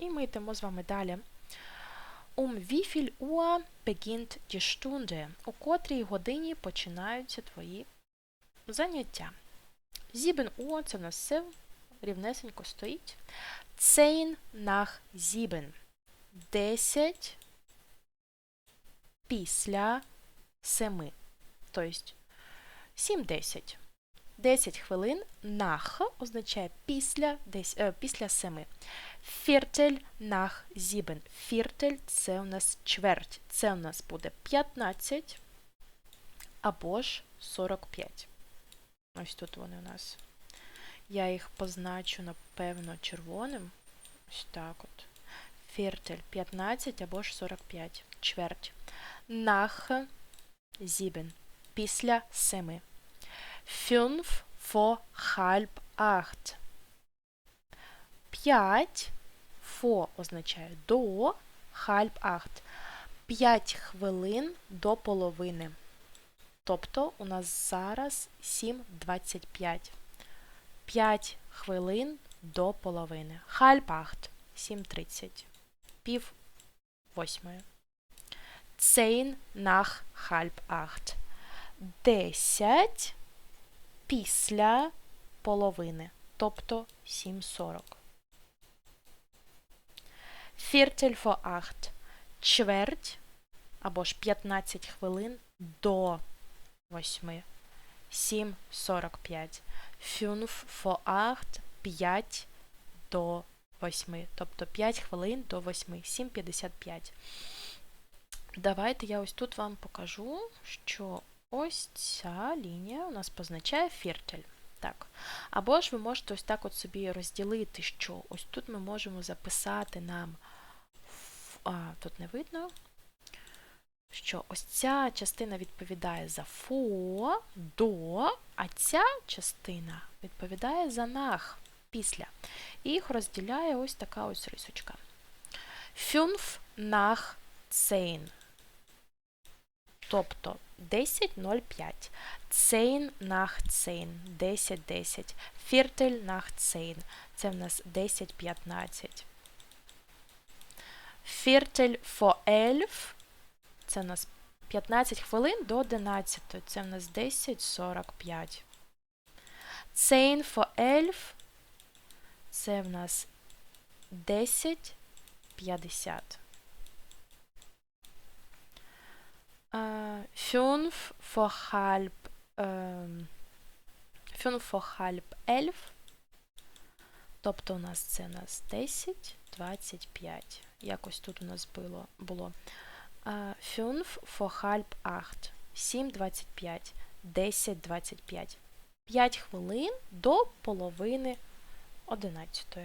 І ми йдемо з вами далі. Um wie viel Uhr beginnt die Stunde? У котрій годині починаються твої заняття? Sieben Uhr – це в нас все рівнесенько стоїть. Zehn nach sieben. 10 після 7. Тобто 7-10. 10 хвилин nach означає після, десь, е, після 7. Viertel nach 7. Viertel – це у нас чверть. Це у нас буде 15 або ж 45. Ось тут вони у нас. Я їх позначу, напевно, червоним. Ось так от. Viertel – 15 або ж 45. Чверть. Nach 7. Після 7. Fünf vor halb acht. 5 vor означає до halb acht. 5 хвилин до половини. Тобто у нас зараз 7.25. 5 хвилин до половини. Acht. 7.30. Пів восьмої. Zehn nach halb acht. 10 після половини, тобто 7.40. Viertel vor acht. Чверть або ж 15 хвилин до 8. 7.45. Fünf vor acht. 5 до 8. Тобто 5 хвилин до 8. 7.55. Давайте я ось тут вам покажу, що ось ця лінія у нас позначає фіртель. Так. Або ж ви можете ось так от собі розділити, що ось тут ми можемо записати нам, а, тут не видно, що ось ця частина відповідає за фо, до, а ця частина відповідає за нах після. І їх розділяє ось така ось рисочка. Fünf nach zehn. Тобто 10.05. Zehn nach zehn. 10.10. Viertel nach zehn. Це в нас 10.15. Viertel vor elf. Це в нас 15 хвилин до 11. Це в нас 10.45. Zehn vor elf. Це в нас 10.50. Fünf vor halb, ähm, fünf vor halb elf. Тобто у нас це у нас 10, 25. Якось тут у нас було. було. Fünf vor halb acht. 7.25. 10.25. 5 хвилин до половини 11.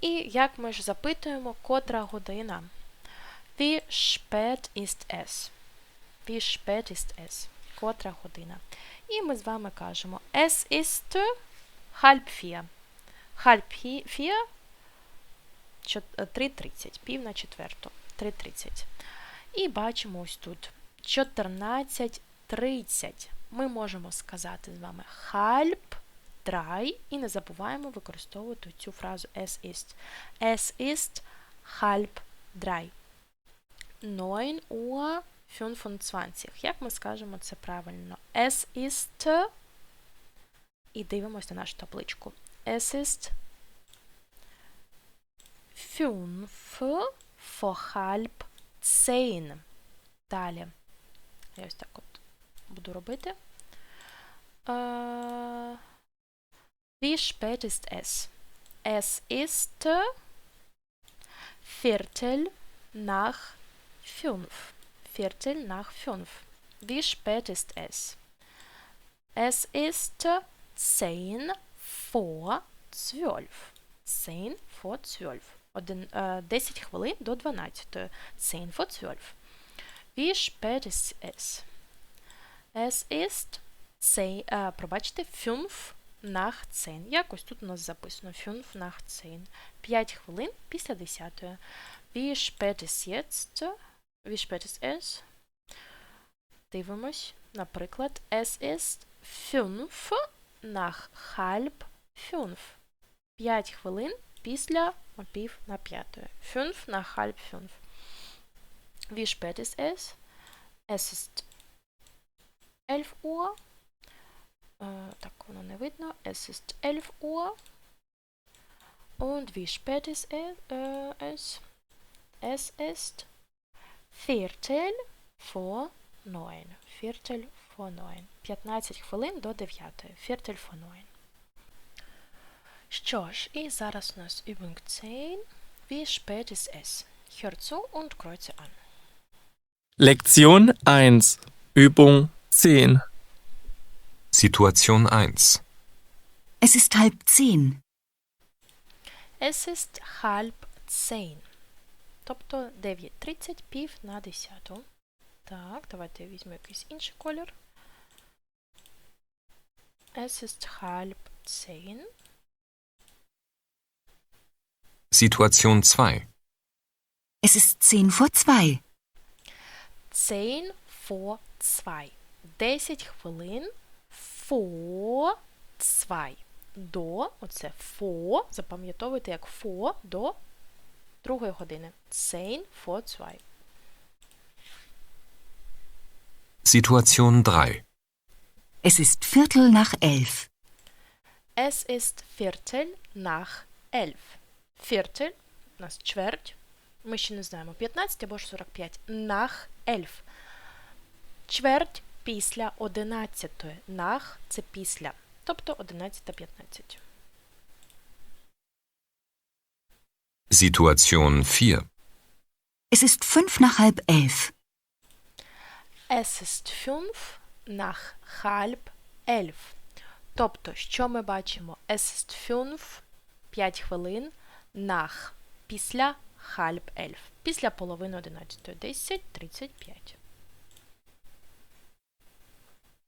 І як ми ж запитуємо, котра година? Wie spät ist es? Wie spät ist es? Котра година. І ми з вами кажемо Es ist halb vier. Halb vier 3.30. Пів на четверту. 3.30. І бачимо ось тут 14.30. Ми можемо сказати з вами halb drei. І не забуваємо використовувати цю фразу es ist. Es ist halb drei. 9 Uhr 25. Як ми скажемо це правильно? Es ist і дивимося на нашу табличку. Es ist fünf vor halb zehn. Далі. Я ось так от буду робити. Uh, wie spät ist es? Es ist Viertel nach fünf. Viertel nach fünf. Wie spät ist es? Es ist zehn vor zwölf. Zehn vor zwölf. Один, äh, 10 хвилин до 12. Zehn vor zwölf. Wie spät ist es? Es ist zehn, äh, пробачте, 5 nach 10. Якось тут у нас записано 5 nach 10. 5 хвилин після 10. Wie spät ist jetzt? Wie spät ist es? Дивимось. Наприклад, es ist fünf nach halb fünf. 5 хвилин Після пів на п'ятої. Fünf nach halb fünf. Wie spät ist es? Es ist 11 Uhr. Äh, так, воно не видно. Es ist 11 Uhr. Und wie spät ist? Äh, es? Es ist Viertel vor neun. Viertel vor neun. 15 хвилин до 9. Viertel vor neun. Що ж, і зараз у нас Übung 10. Wie spät ist es? Hör zu und kreuze an. Lektion 1. Übung 10. Situation 1. Es ist halb zehn. Es ist halb zehn. Тобто 9.30, пів на 10. Так, давайте я візьму якийсь інший колір. Es ist halb zehn. Situation 2. Es ist zehn vor zwei. 10 vor 2. 10 хвилин vor 2. До, оце for, запам'ятовуйте як for до другої години. 10 vor 2. Situation 3. Es ist Viertel nach elf. Es ist Viertel nach 11. Viertel у нас чверть. Ми ще не знаємо 15 або ж 45. Nach 11. Чверть після 11. Nach – це після. Тобто 11.15. Situation 4. Es ist fünf nach halb elf. Es ist fünf nach halb elf. Тобто, що ми бачимо? Es ist fünf – 5 хвилин, nach – після halb elf. Після половини 11. 10.35.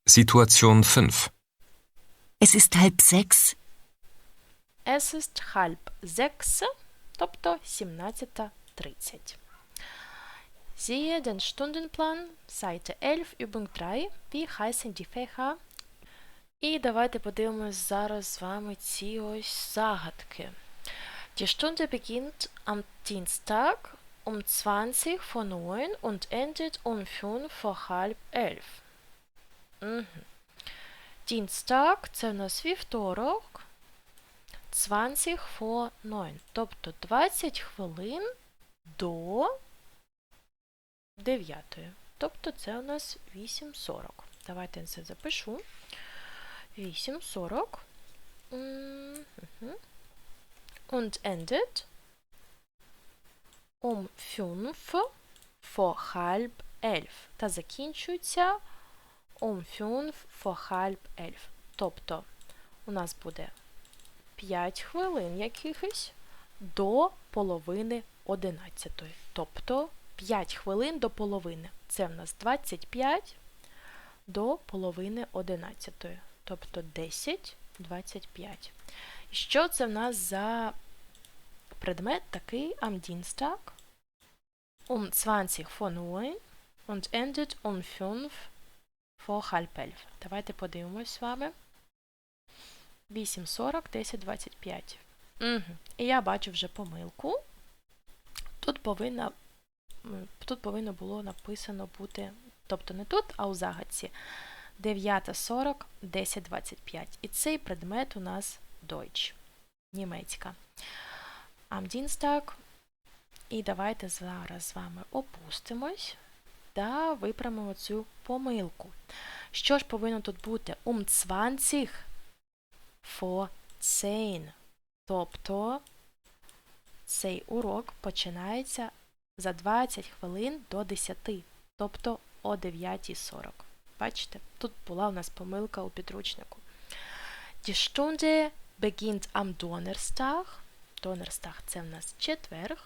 Situation 5. Es ist halb sechs. Es ist halb sechs, тобто 17.30. Siehe den Stundenplan, Seite 11, Übung 3. Wie heißen die Fächer? І давайте подивимось зараз з вами ці ось загадки. Die Stunde beginnt am Dienstag um 20 vor 9 und endet um 5 vor halb 11. Угу. Dienstag – це у нас вівторок, 20 vor 9, тобто 20 хвилин до 9. Тобто це у нас 8.40. Давайте я це запишу. 8.40. Mhm. Und endet um 5 vor halb 11. Та закінчується um 5 vor halb 11. Тобто у нас буде 5 хвилин якихось до половини 11. Тобто 5 хвилин до половини. Це в нас 25 до половини 11. Тобто 10, 25. І що це в нас за предмет такий am Dienstag um 20 vor 9 und endet um 5 vor halb 11. Давайте подивимось з вами. 8.40, 10.25. Угу. І я бачу вже помилку. Тут повинна, тут повинно було написано бути, тобто не тут, а у загадці. 9.40, 10.25. І цей предмет у нас Deutsch. Німецька. Am Dienstag. І давайте зараз з вами опустимось та виправимо цю помилку. Що ж повинно тут бути? Um 20 10. Тобто цей урок починається за 20 хвилин до 10, тобто о 9.40. Бачите, тут була у нас помилка у підручнику. Die Stunde beginnt am Donnerstag. Donnerstag – це в нас четверг.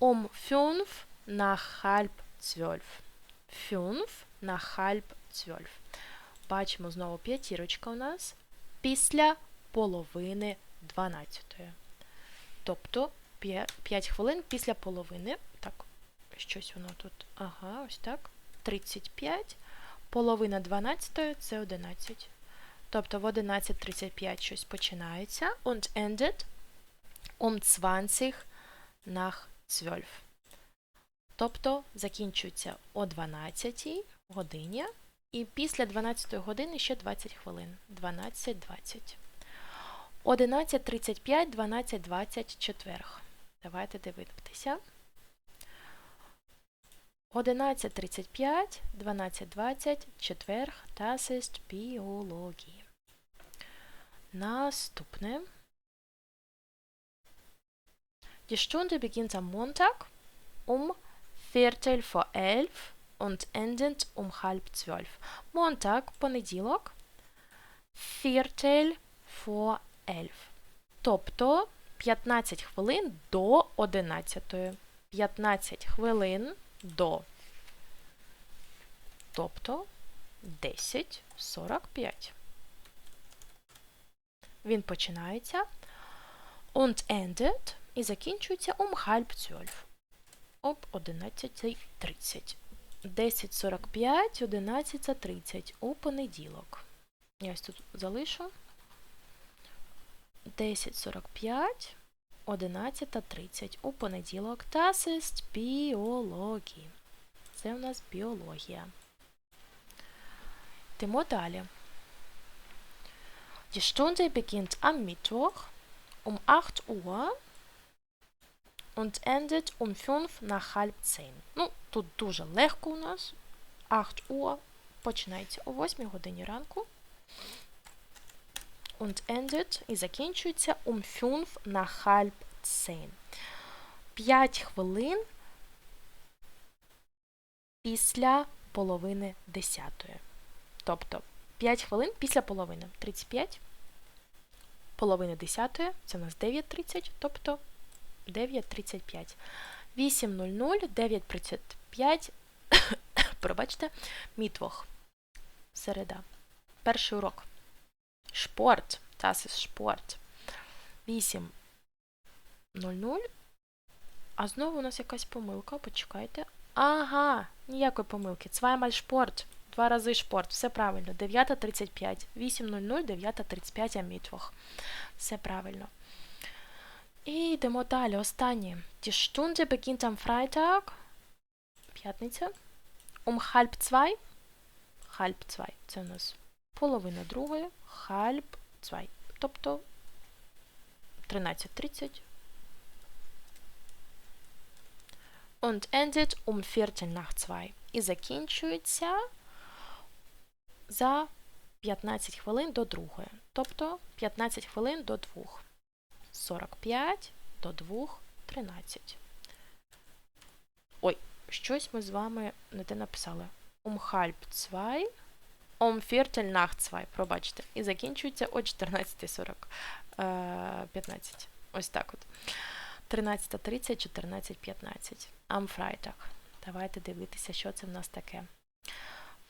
Um 5 nach halb 12. 5 nach halb 12. Бачимо знову п'ятірочка у нас після половини 12. Тобто 5 хвилин після половини. Так, щось воно тут. Ага, ось так. 35. Половина 12 це 11. Тобто в 11.35 щось починається. Und endet um 20 nach 12. Тобто закінчується о 12 годині і після 12 години ще 20 хвилин. 12.20. 11.35, 12.20 четверг. Давайте дивитися. 11.35, 12.20 четверг. Ist Biologie. Наступне. Die Stunde beginnt am Montag um Viertel vor elf und endet um halb zwölf. Montag, понеділок, Viertel vor elf. Тобто 15 хвилин до 11. 15 хвилин до. Тобто 10.45. Він починається und endet і закінчується um halb zwölf. Об 11.30. 10.45, 11.30 у понеділок. Я ось тут залишу. 10.45, 11.30 у понеділок. Ist Biologie. Це у нас біологія. Йдемо далі. Die Stunde beginnt am Mittwoch um 8 Uhr und endet um 5 nach halb 10. Ну, тут дуже легко у нас. 8 Uhr починається о 8 годині ранку. Und endet і закінчується um 5 nach halb 10. 5 хвилин після половини 10. Тобто 5 хвилин після половини. 35. Половини 10. Це у нас 9.30, тобто 9.35. 8.00, 9.35. Пробачте, мітвох. Середа. Перший урок. Шпорт. Das ist шпорт. 8.00. А знову у нас якась помилка. Почекайте. Ага, ніякої помилки. Zweimal шпорт. Два рази шпорт. Все правильно. 9.35. 8.00, 9.35 а мітвох. Все правильно. І йдемо далі. Останнє. Die Stunde beginnt am Freitag. П'ятниця. Um halb zwei. Halb zwei. Це у нас половина другої. Halb zwei. Тобто 13.30. Und endet um Viertel nach zwei. І закінчується за 15 хвилин до другої. Тобто 15 хвилин до двох. 45 до 2, 13. Ой, щось ми з вами не те написали. Um halb zwei, um пробачте. І закінчується о 14.40. Е, 15. Ось так от. 13.30, 14.15. Am Freitag. Давайте дивитися, що це в нас таке.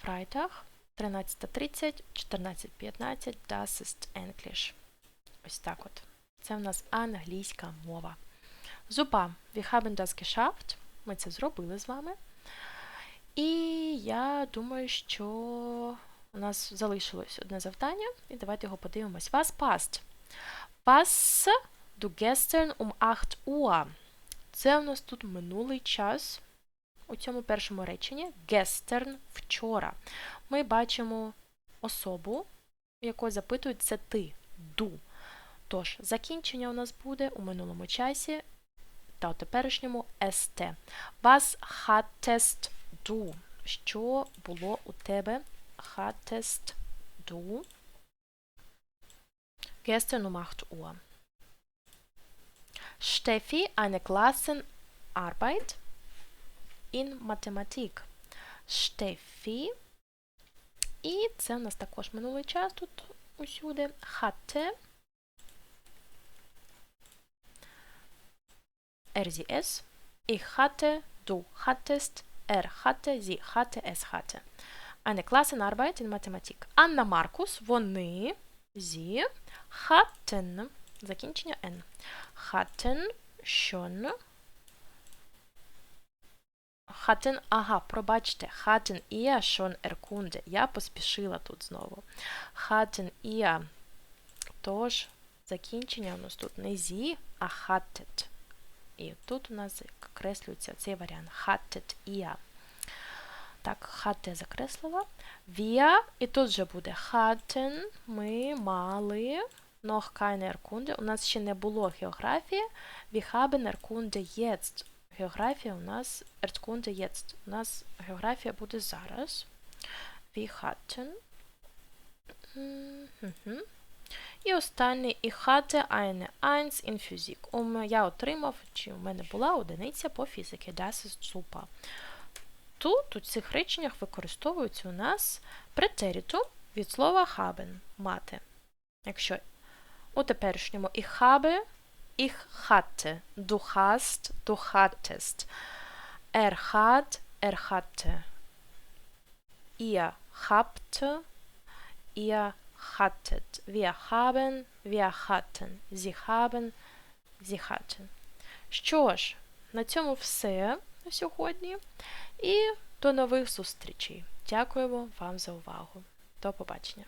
Freitag, 13.30, 14.15, das ist English. Ось так от. Це в нас англійська мова. Зупа, wir haben das geschafft. Ми це зробили з вами. І я думаю, що у нас залишилось одне завдання, і давайте його подивимось. Was passt? Was du gestern um 8 Uhr? Це у нас тут минулий час у цьому першому реченні. Gestern – вчора. Ми бачимо особу, якої запитують це ти, du. Тож, закінчення у нас буде у минулому часі та у теперішньому st. Was hattest du? Що було у тебе? Hattest du? Gestern um 8 Uhr. Steffi, eine Klassenarbeit in Mathematik. Steffi. І це у нас також минулий час тут усюди. Hatte er sie es, ich hatte, du hattest, er hatte, sie hatte, es hatte. Eine Klassenarbeit in Mathematik. Анна Маркус, вони, sie, hatten, закінчення N, hatten schon, hatten, ага, пробачте, hatten ihr schon erkunde. Я поспішила тут знову. Hatten ihr, тож, закінчення у нас тут не зі, а hattet. І тут у нас закреслюється цей варіант. Hattet ihr. Так, hatte закреслила. Wir, і тут же буде hatten, ми мали, noch keine Erkunde. У нас ще не було географії. Wir haben Erkunde jetzt. Географія у нас Erkunde jetzt. У нас географія буде зараз. Wir hatten. Мгм. І останнє ich hatte eine 1 in Physik. Я отримав, чи у мене була одиниця по фізиці. Das ist super. Тут у цих реченнях використовується у нас претеритум від слова haben мати. Якщо у теперішньому ich habe, ich hatte, du hast, du hattest, er hat, er hatte, ihr habt, ihr hattet, wir haben, wir hatten, sie haben, sie hatten. Що ж, на цьому все на сьогодні. І до нових зустрічей. Дякуємо вам за увагу. До побачення.